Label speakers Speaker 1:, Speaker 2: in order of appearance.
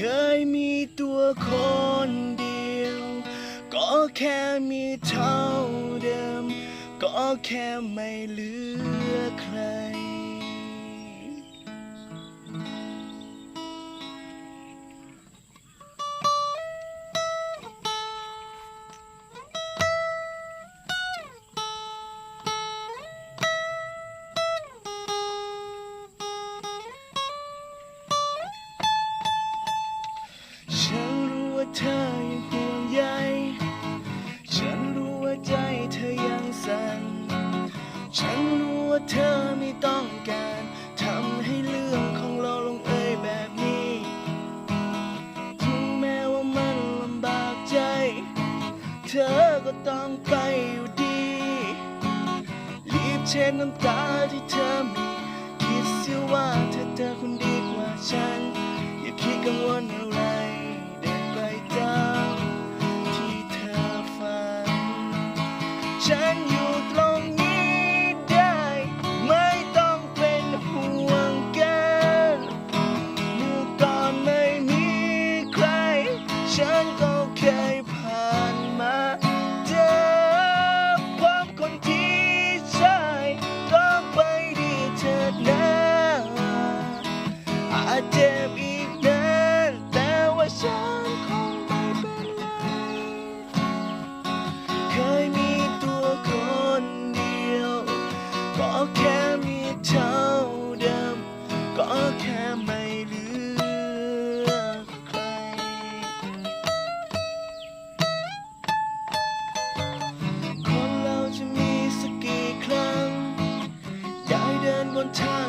Speaker 1: เคยมีตัวคนเดียว ก็แค่มีเท่าเดิม ก็แค่ไม่เหลือใคร เธอยังห่วงใย ฉันรู้ว่าใจเธอยังสั่น ฉันรู้ว่าเธอไม่ต้องการทำให้เรื่องของเราลงเอยแบบนี้ ถึงแม้ว่ามันลำบากใจ เธอก็ต้องไปอยู่ดี รีบเช็ดน้ำตาที่เธอมี คิดเสียว่าเธอเจอคนดีกว่าฉัน อย่าคิดกังวลอะไร ฉันอยู่ตรงนี้ได้ ไม่ต้องเป็นห่วงกันเมื่อก่อนไม่มีใคร ฉันก็เคยผ่านมาเจอความคนที่ใช่ก็ไปดีเถิดนะอาจจะ summertime.